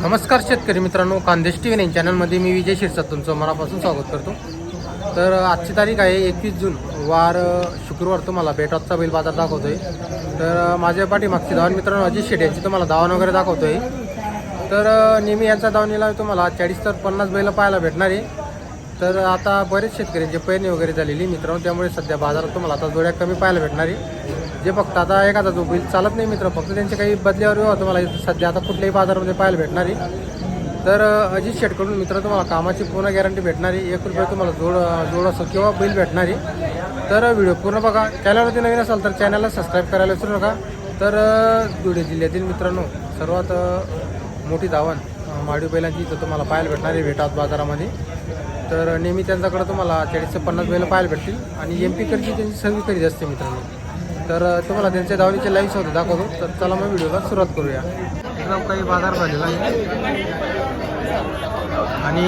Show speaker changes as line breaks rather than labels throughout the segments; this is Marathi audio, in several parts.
नमस्कार शेतकरी मित्रांनो खानदेश टी व्ही नाईन चॅनलमध्ये मी विजय शिरसाट तुमचं मनापासून स्वागत करतो. तर आजची तारीख आहे एकवीस जून वार शुक्रवार तुम्हाला बेटाचा बैल बाजार दाखवतोय. तर माझ्या पाठीमागची धावण मित्रांनो अजित शेट यांची तुम्हाला धावण वगैरे दाखवतोय. तर नेहमी यांचा धावणीला तुम्हाला चाळीस तर पन्नास बैल पाहायला भेटणार आहे. तर आता बरेच शेतकऱ्यांचे पेरणी वगैरे झालेली मित्रांनो त्यामुळे सध्या बाजारात तुम्हाला आता जोड्या कमी पाहायला भेटणार आहे. जे फक्त आता एखादा जो बिल चालत नाही मित्र फक्त त्यांचे काही बदल्यावर व्यवहार तुम्हाला सध्या आता कुठल्याही बाजारामध्ये पाहायला भेटणार. आहे तर अजित शेटकडून मित्र तुम्हाला कामाची पूर्ण गॅरंटी भेटणार आहे एक रुपये तुम्हाला जोड जोड असो किंवा बिल भेटणार. आहे तर व्हिडिओ पूर्ण बघा. चॅनलवरती नवीन असाल तर चॅनलला सबस्क्राईब करायला विसरू नका. तर धुळे जिल्ह्यातील मित्रांनो सर्वात मोठी धावण माडीव बैलांची इथं तुम्हाला पाहायला भेटणार आहे भेटात बाजारामध्ये. तर नेहमी त्यांच्याकडे तुम्हाला चाळीस ते पन्नास बैल पाहायला भेटतील. आणि एम पीकडची त्यांची सर्व खरेदी असते मित्रांनो. तर तुम्हाला त्यांच्या धावणीचे लाईव्ह होते दाखवतो. तर चला मग व्हिडिओला सुरुवात करूया. एकदम काही बाजार झालेला आहे आणि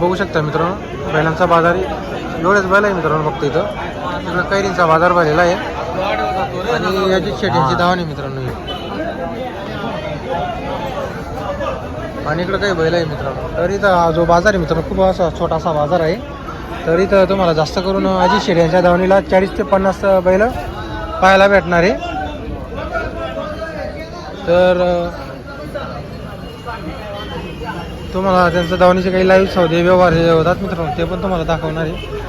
बघू शकता मित्रांनो बैलांचा बाजार एवढेच बैल आहे मित्रांनो फक्त इथं. तिकडं कैरींचा बाजार भरलेला आहे. आणि याची शेट्यांची धावणी मित्रांनो. आणि इकडं काही बैल आहे मित्रांनो. तर इथं हा जो बाजार आहे मित्रांनो खूप असा छोटासा बाजार आहे. तर इथं तुम्हाला जास्त करून अजित शेड यांच्या धावणीला चाळीस ते पन्नास बैल पाहायला भेटणार आहे. तर तुम्हाला त्यांचं धावणीचे काही लाईव्ह सौदे व्यवहार जे होतात मित्रांनो ते पण तुम्हाला दाखवणार आहे.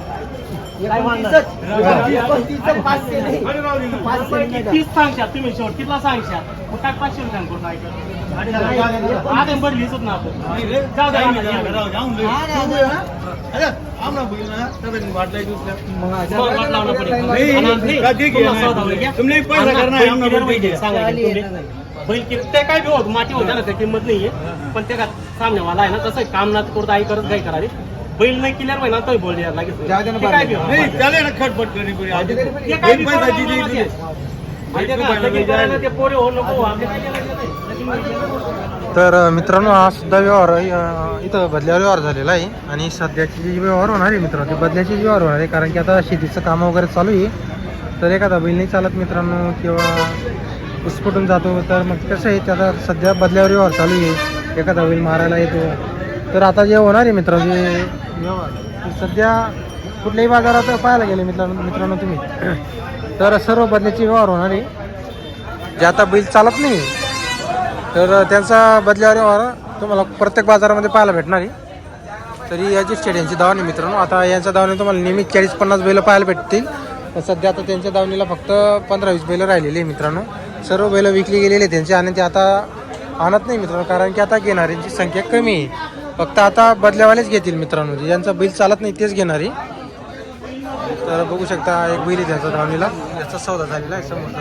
तीस सांगशात तुम्ही मग काय पाचशे ऐका. आता बदलीच ना आपण. जाऊ ते काय बी होत माती होत्या ना त्या किंमत नाहीये. पण ते का सामनेवाला आहे ना तसं काम ना करता आई करत काय करावी. बैल नाही क्लिअर पाहिजे ना तोही बोल द्यायला लागेल. ते काय बी होत.
नाही चालेल ना खटपट करी पुरी. आधी
ते काय
बैल
बी लगेच ते पोरे हो नको हो, आपले काय केलं नाही.
तर अ, मित्रांनो हा सुद्धा व्यवहार अ, इथं बदल्यावर व्यवहार झालेला आहे. आणि सध्याची जी व्यवहार होणार आहे मित्रांनो ती बदल्याची व्यवहार होणार आहे कारण की आता शेतीचं काम वगैरे चालू आहे. तर एखादा बैल नाही चालत मित्रांनो किंवा पुसपटून जातो तर मग कसं आहे त्याचा सध्या बदल्यावर व्यवहार चालू आहे. एखादा बैल मारायला येतो तर आता जे होणार आहे मित्र जे सध्या कुठल्याही बाजारात पाहायला गेले मित्रांनो मित्रांनो तुम्ही. तर सर्व बदल्याचे व्यवहार होणार आहे. जे आता बैल चालत नाही तर त्यांचा बदल्यावर व्यवहार तुम्हाला प्रत्येक बाजारामध्ये पाहायला भेटणार आहे. तरी याची स्टेडियमची दावणी मित्रांनो. आता यांच्या दावणी तुम्हाला नेहमी चाळीस पन्नास बैलं पाहायला भेटतील. पण सध्या आता त्यांच्या दावणीला फक्त पंधरा वीस बैलं राहिलेली आहे मित्रांनो. सर्व बैलं विकली गेलेली आहे त्यांची आणि ते आता आणत नाही मित्रांनो कारण की आता घेणाऱ्यांची संख्या कमी आहे. फक्त आता बदल्यावालेच घेतील मित्रांनो. जे ज्यांचा बैल चालत नाही तेच घेणार. आहे तर बघू शकता एक बैल आहे त्यांचा धावणीला. याचा सौदा झालेला आहे समोरचा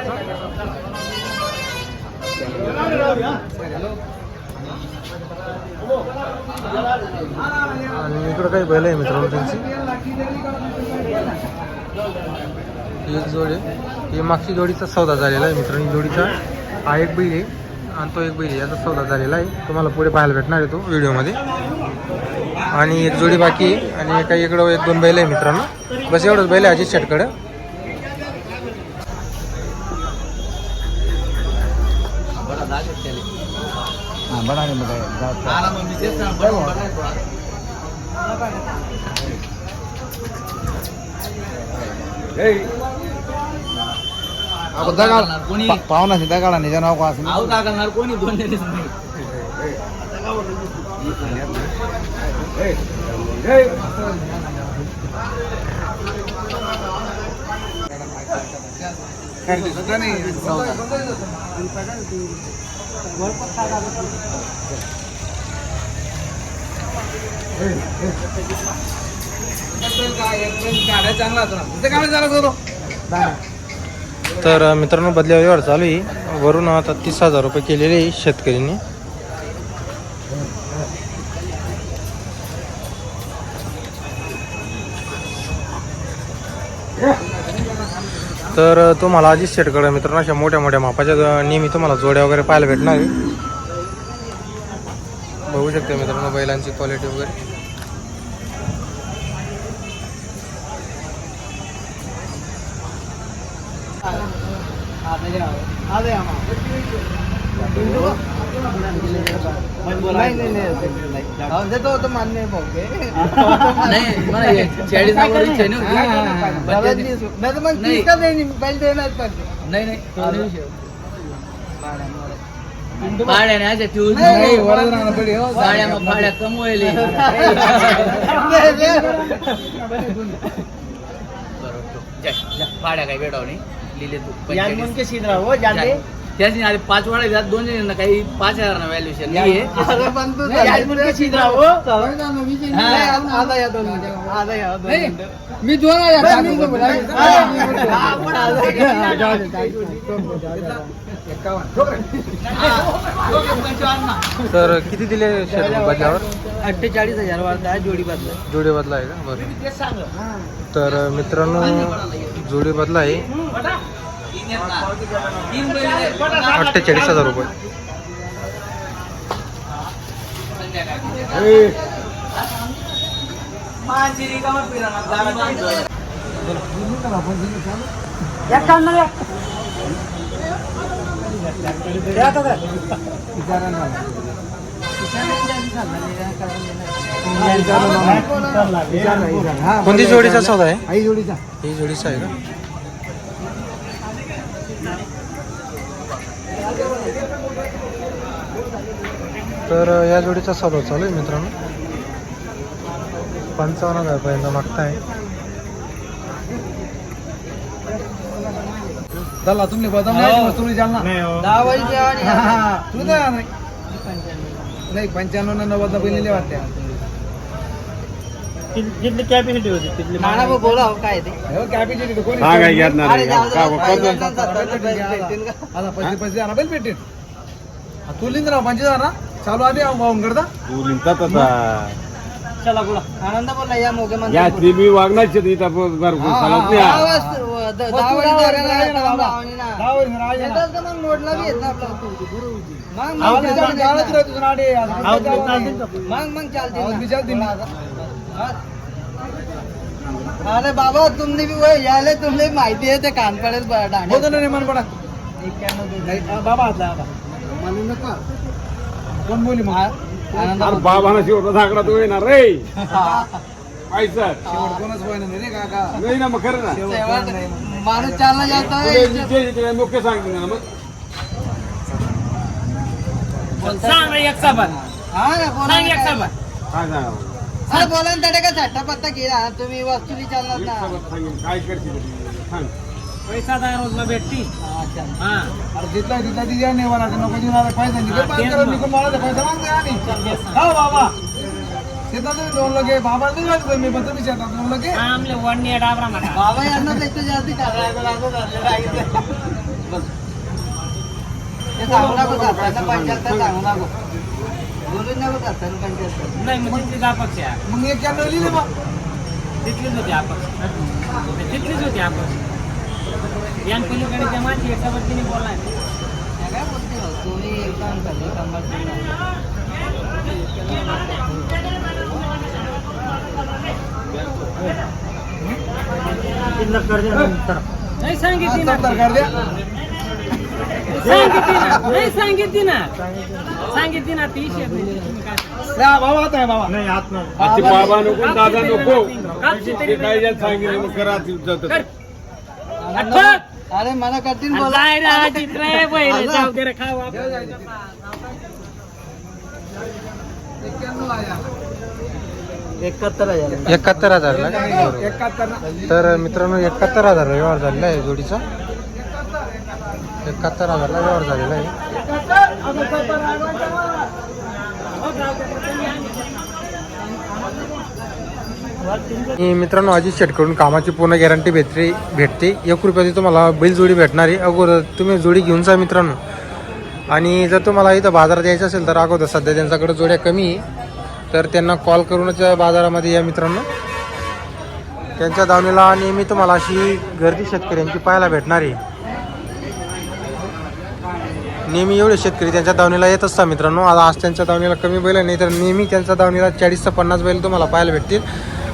आणि इकडं काही बैल आहे मित्रांनो त्यांची. एक जोडी आहे. मागची जोडीचा सौदा झालेला आहे मित्रांनो. जोडीचा हा एक बैल आहे. आणि तो एक बैल याचा सौदा झालेला आहे. तुम्हाला पुढे पाहायला भेटणार आहे तो व्हिडिओमध्ये. आणि एक जोडी बाकी आहे. आणि काही इकडं एक दोन बैल आहे मित्रांनो. बस एवढंच बैल आहे अजित शेटकडं.
पाहुणा सीधा काढा निजा नाव का असं
आऊ लागणार कोणी दोन दिवस नाही
नाही चांगला होता ना गाड्या चालत होतो
तर मित्रांनो बदल्या व्यवहार चालू आहे. वरून आता तीस हजार रुपये केलेले आहे शेतकऱ्यांनी तर तुम्हाला अजित शेटकडे मित्रांनो अशा मोठ्या मोठ्या मापाच्या नेहमी तुम्हाला जोड्या वगैरे पाहायला भेटणार आहे. बघू शकते मित्रांनो बैलांची क्वालिटी वगैरे.
देतो तो मान्य भाऊ
नाही मला हे चाळीस आवड इच्छा नाही
मग
नाही.
का
नाही तो नाही विषय. पाड्याने अशा ठेवून
नाही हो
नाही. त्याची आधी पाच वाडा घेतात दोन जणांना काही पाच हजार ना. व्हॅल्युएशन नाही आहे.
मी दोन
तर किती दिले शेट बदल्यावर
अठ्ठेचाळीस हजार वाढता जोडी बदला.
जोडी बदला आहे का? बरं. तर मित्रांनो जोडी बदला आहे. अठ्ठेचाळीस हजार रुपये. कोणती जोडीचा सौदा आहे?
आई जोडीचा
ही जोडीचा आहे का? तर या जोडीचा सौदा चालू आहे मित्रांनो. पंचावन्न हजारपर्यंत मागताय.
चला तुम्ही बदाम नाही तुम्ही जालना?
दहा
तू नाही. नाही पंच्याण्णव नव्वद पहिलेले वाटते.
कॅपॅसिटी होती तिथली
बोला हो काय ते.
हो कॅपिटल कोणी
हा काय घेत
अरे जाऊ दे,
नाही
पाच जणांचा सत्तर रुपये भेटतील का?
आता पैसे पैसे आणा बैल भेटेल. तू लिंद राव ना. चालू आधी वाहून करता
तू लिहितात आता.
चला बोला.
आनंद बोलला या मोगे
या मी वागण्याचे इथं घरगुती चालत नाही.
दहा
हा.
वाजता द- दहा वाजता. येतात तर मग मोडला बी येत ना आपला. मग मग
चालतील. का?
मग मग ना. अरे बाबा तुमने भी वय यायला तुमले माहिती आहे ते कान पडेल ब- डाणे.
ना रे मन पडा बाबा हातला आता म्हणू नका. कोण बोली मग?
आनंद.
अरे बाबाना शेवट धाकडा तू येणार रे. पैसा
शेवट कोणच पाहिजे नाही रे काका.
नाही ना मग खरं ना.
माणूस चालला जातो
तुला जे- जे- जे मुख्य सांगते ना मग.
सांग एक साबण.
हा ना
सांग
ना
एक. साबण.
काय
अरे बोला ना त्याने का झट्टा पत्ता केला? तुम्ही वस्तुली चालणार
एक
ना.
काय करशील सांग.
पैसा दहा रोजला भेटती.
हा, चालेल.
हा.
अरे जिथला तिथला ती द्या नाही मला नको देऊन आला पैसा निघे
हा,
पाच
तेच
करा
ना.
निघून मला ते पैसा मागते आणि हो बाबा. तुम्ही दोन लोक बाबा नाही वाटत मी पण तुम्ही शेतात दोन लोक
आमले वडणी डाबरा म्हणा.
बाबा यांना त्याच्या जास्ती आहे. ते सांगू नको सातारला पंच्याहत्तर सांगू नको.
नाही मग तिथलीच अपक्ष आहे
मग एक कॅन्डल लिहिले मग
तिथलीच होती अपक्ष तिथलीच होती अपक्ष यान पलीकडे त्या माझी एका तिने
काय बोलते हो, तुम्ही
नाही सांगितली
द्या
सांगितली ना. नाही सांगितली ना. सांगितली ना ती शेत नाही.
बाबा आता आहे बाबा
नाही आत
बाबा नको दादा नको.
कापशी तरी
ते काय ज्यात सांगितलं मग करा ते जातं.
कर. आठवत.
अरे मला करतील बोला.
जाय रे आजी, रे बैल, जाऊ दे रे, खाऊ आपण.
एकाहत्तर हजार.
एकाहत्तर हजारला तर मित्रांनो एकाहत्तर हजार व्यवहार झालेला आहे जोडीचा. एकाहत्तर हजारला व्यवहार झालेला आहे. मित्रांनो अजित शेटकडून कामाची पूर्ण गॅरंटी भेटते भेटते. एक रुपयाची तुम्हाला बैल जोडी भेटणार आहे. अगोदर तुम्ही जोडी घेऊन जा मित्रांनो. आणि जर तुम्हाला इथं बाजारात यायचं असेल तर अगोदर सध्या त्यांच्याकडे जोड्या कमी आहे. तर त्यांना कॉल करूनच बाजारामध्ये या मित्रांनो. त्यांच्या दावणीला नेहमी तुम्हाला अशी गर्दी शेतकऱ्यांची पाहायला भेटणार आहे. नेहमी एवढे शेतकरी त्यांच्या दावणीला येत असतात मित्रांनो. आता आज त्यांच्या दावणीला कमी बैल नाही तर नेहमी त्यांच्या दावणीला चाळीस ते पन्नास बैल तुम्हाला पाहायला भेटतील.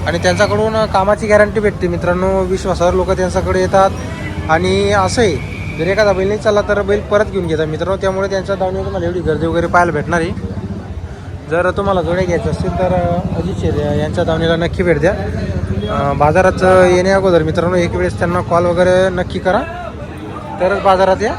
आणि त्यांच्याकडून कामाची गॅरंटी भेटते मित्रांनो. विश्वासावर लोक त्यांच्याकडे येतात. आणि असं आहे जर एखादा बैल नाही चालला तर बैल परत घेऊन घेतात मित्रांनो. त्यामुळे त्यांच्या दावणीला तुम्हाला एवढी गर्दी वगैरे पाहायला भेटणार आहे. जर तुम्हाला जोड्या घ्यायचं असतील तर अजित शेरे यांच्या दावणीला नक्की भेट द्या. बाजारात येण्या अगोदर मित्रांनो एक वेळेस त्यांना कॉल वगैरे नक्की करा. तरच बाजारात या.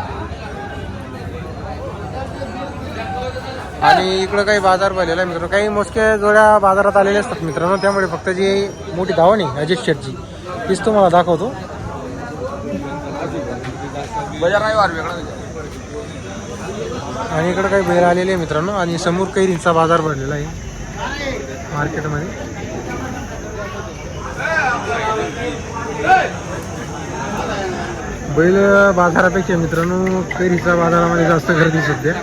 आणि इकडं काही बाजार भरलेला आहे मित्रांनो. काही मोजक्या जोड्या बाजारात आलेल्या असतात मित्रांनो. त्यामुळे फक्त जी मोठी धावण आहे अजित शेटची तीच तुम्हाला दाखवतो. आणि इकडं काही बैल आलेले आहे मित्रांनो. आणि समोर कैरींचा बाजार भरलेला आहे मार्केटमध्ये. बैल बाजारापेक्षा मित्रांनो कैरीच्या बाजारामध्ये जास्त गर्दी सध्या.